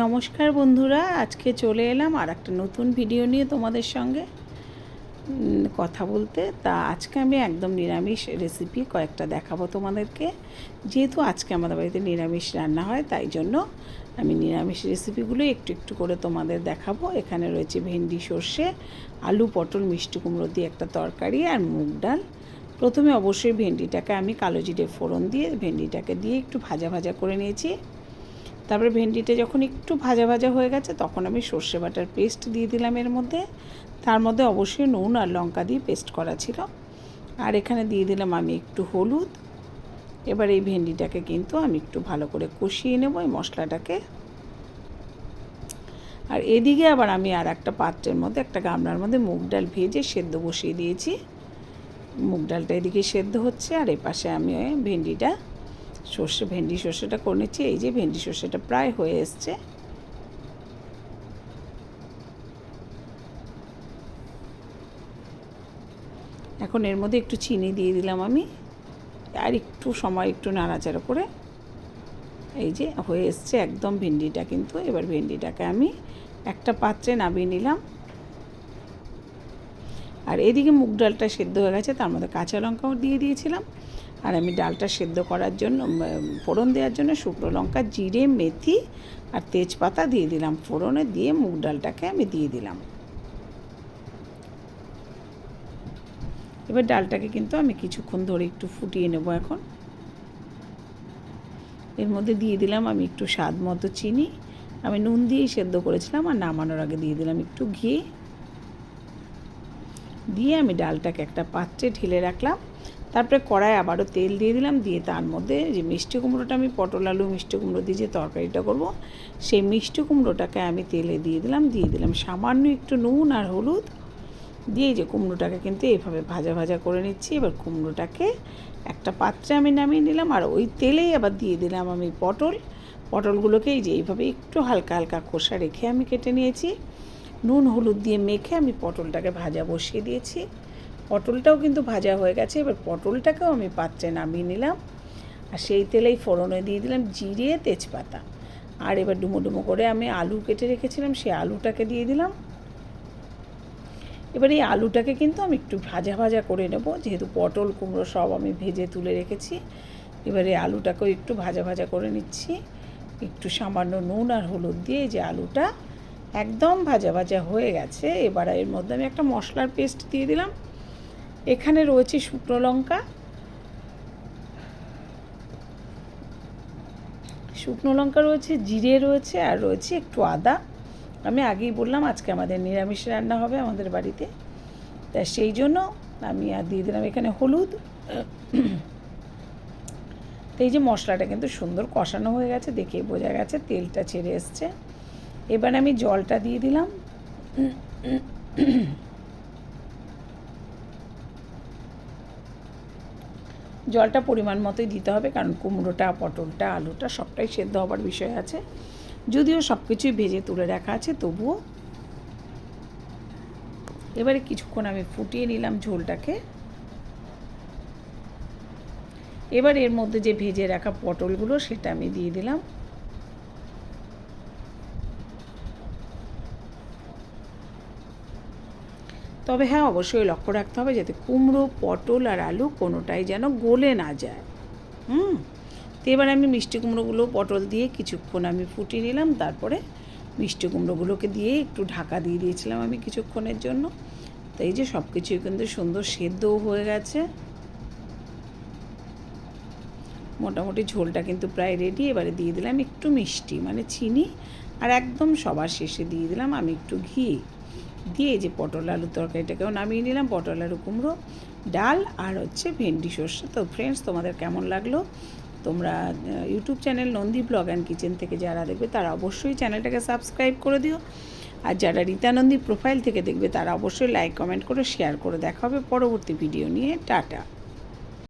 নমস্কার বন্ধুরা, আজকে চলে এলাম আর একটা নতুন ভিডিও নিয়ে তোমাদের সঙ্গে। কথা বলতে, তা আজকে আমি একদম নিরামিষ রেসিপি কয়েকটা দেখাবো তোমাদেরকে। যেহেতু আজকে আমাদের বাড়িতে নিরামিষ রান্না হয়, তাই জন্য আমি নিরামিষ রেসিপিগুলো একটু একটু করে তোমাদের দেখাবো। এখানে রয়েছে ভেন্ডি, সর্ষে, আলু, পটল, মিষ্টি কুমড়ো দিয়ে একটা তরকারি আর মুগ ডাল। প্রথমে অবশ্যই ভেন্ডিটাকে আমি কালো জিরে ফোড়ন দিয়ে ভেন্ডিটাকে দিয়ে একটু ভাজা ভাজা করে নিয়েছি। তারপরে ভেন্ডিটা যখন একটু ভাজা ভাজা হয়ে গেছে, তখন আমি সর্ষে বাটার পেস্ট দিয়ে দিলাম এর মধ্যে। তার মধ্যে অবশ্যই নুন আর লঙ্কা দিয়ে পেস্ট করা ছিল। আর এখানে দিয়ে দিলাম আমি একটু হলুদ। এবার এই ভেন্ডিটাকে কিন্তু আমি একটু ভালো করে কষিয়ে নেব এই মশলাটাকে। আর এদিকে আবার আমি আর একটা পাত্রের মধ্যে, একটা গামলার মধ্যে মুগ ডাল ভেজে সেদ্ধ বসিয়ে দিয়েছি। মুগ ডালটা এদিকে সেদ্ধ হচ্ছে আর এ পাশে আমি ভেন্ডিটা সর্ষে, ভেন্ডি সর্ষেটা করে নিচ্ছি। এই যে ভেন্ডি সর্ষেটা প্রায় হয়ে এসছে। এখন এর মধ্যে একটু চিনি দিয়ে দিলাম আমি। আর একটু সময়, একটু নাড়াচাড়া করে। এই যে হয়ে এসছে একদম ভেন্ডিটা কিন্তু। এবার ভেন্ডিটাকে আমি একটা পাত্রে নামিয়ে নিলাম। আর এদিকে মুগ ডালটা সেদ্ধ হয়ে গেছে, তার মধ্যে কাঁচা লঙ্কাও দিয়ে দিয়েছিলাম। আর আমি ডালটা সেদ্ধ করার জন্য ফোড়ন দেওয়ার জন্য শুকনো লঙ্কা, জিরে, মেথি আর তেজপাতা দিয়ে দিলাম। ফোড়নে দিয়ে মুগ ডালটাকে আমি দিয়ে দিলাম। এবার ডালটাকে কিন্তু আমি কিছুক্ষণ ধরে একটু ফুটিয়ে নেব এখন। এর মধ্যে দিয়ে দিলাম আমি একটু স্বাদ মতো চিনি। আমি নুন দিয়েই সেদ্ধ করেছিলাম আর নামানোর আগে দিয়ে দিলাম একটু ঘি। দিয়ে আমি ডালটাকে একটা পাত্রে ঢেলে রাখলাম। তারপরে কড়ায় আবারও তেল দিয়ে দিলাম, দিয়ে তার মধ্যে যে মিষ্টি কুমড়োটা আমি পটল আলু মিষ্টি কুমড়ো দিয়ে যে তরকারিটা করব, সেই মিষ্টি কুমড়োটাকে আমি তেলে দিয়ে দিলাম দিয়ে দিলাম সামান্য একটু নুন আর হলুদ, দিয়ে যে কুমড়োটাকে কিন্তু এইভাবে ভাজা ভাজা করে নিচ্ছি। এবার কুমড়োটাকে একটা পাত্রে আমি নামিয়ে নিলাম, আর ওই তেলেই আবার দিয়ে দিলাম আমি পটল। পটলগুলোকে এই যে এইভাবে একটু হালকা হালকা খোসা রেখে আমি কেটে নিয়েছি। নুন হলুদ দিয়ে মেখে আমি পটলটাকে ভাজা বসিয়ে দিয়েছি। পটলটাও কিন্তু ভাজা হয়ে গেছে। এবার পটলটাকেও আমি পাত্রে নামিয়ে নিলাম। আর সেই তেলেই ফোড়নে দিয়ে দিলাম জিরে, তেজপাতা। আর এবার ডুমো ডুমো করে আমি আলু কেটে রেখেছিলাম, সেই আলুটাকে দিয়ে দিলাম। এবার এই আলুটাকে কিন্তু আমি একটু ভাজা ভাজা করে নেব। যেহেতু পটল, কুমড়ো সব আমি ভেজে তুলে রেখেছি। এবারে আলুটাকেও একটু ভাজা ভাজা করে নিচ্ছি। একটু সামান্য নুন আর হলুদ দিয়ে যে আলুটা একদম ভাজা ভাজা হয়ে গেছে। এবার এর মধ্যে আমি একটা মশলার পেস্ট দিয়ে দিলাম। এখানে রয়েছে শুকনো লঙ্কা। শুকনো লঙ্কা রয়েছে, জিরে রয়েছে, আর রয়েছে একটু আদা। আমি আগেই বললাম, আজকে আমাদের নিরামিষ রান্না হবে আমাদের বাড়িতে। তা সেই জন্য আমি আর দিয়ে দিলাম এখানে হলুদ। তো এই যে মশলাটা কিন্তু সুন্দর কষানো হয়ে গেছে দেখেই বোঝা গেছে তেলটা ছেড়ে এসছে। এবার আমি জলটা দিয়ে দিলাম। জলটা পরিমাণ মতোই দিতে হবে, কারণ কুমড়োটা, পটলটা, আলুটা সবটাই সেদ্ধ হবার বিষয় আছে। যদিও সব কিছুই ভেজে তুলে রাখা আছে, তবুও এবারে কিছুক্ষণ আমি ফুটিয়ে নিলাম ঝোলটাকে। এবার এর মধ্যে যে ভেজে রাখা পটলগুলো সেটা আমি দিয়ে দিলাম। তবে হ্যাঁ অবশ্যই লক্ষ্য রাখতে হবে যাতে কুমড়ো, পটল আর আলু কোনোটাই যেন গলে না যায়। হুম? তো এবার আমি মিষ্টি কুমড়োগুলো, পটল দিয়ে কিছুক্ষণ আমি ফুটিয়ে নিলাম, তারপরে মিষ্টি কুমড়োগুলোকে দিয়ে একটু ঢাকা দিয়ে দিয়েছিলাম আমি কিছুক্ষণের জন্য। তো এই যে সব কিছুই কিন্তু সুন্দর সেদ্ধও হয়ে গেছে। মোটামুটি ঝোলটা কিন্তু প্রায় রেডি এবারে দিয়ে দিলাম একটু মিষ্টি মানে চিনি, আর একদম সবার শেষে দিয়ে দিলাম আমি একটু ঘি। দিয়ে যে পটল আলু তরকারিটাকেও নামিয়ে নিলাম, পটল আলু কুমড়ো, ডাল আর হচ্ছে ভেন্ডি সর্ষে। তো ফ্রেন্ডস তোমাদের কেমন লাগল? তোমরা YouTube channel Nandi blog and kitchen থেকে যারা দেখবে, তারা অবশ্যই চ্যানেলটাকে সাবস্ক্রাইব করে দিও। আর যারা রীতানন্দী প্রোফাইল থেকে দেখবে, তারা অবশ্যই লাইক কমেন্ট করে শেয়ার করে দেখা হবে পরবর্তী ভিডিও নিয়ে, টাটা।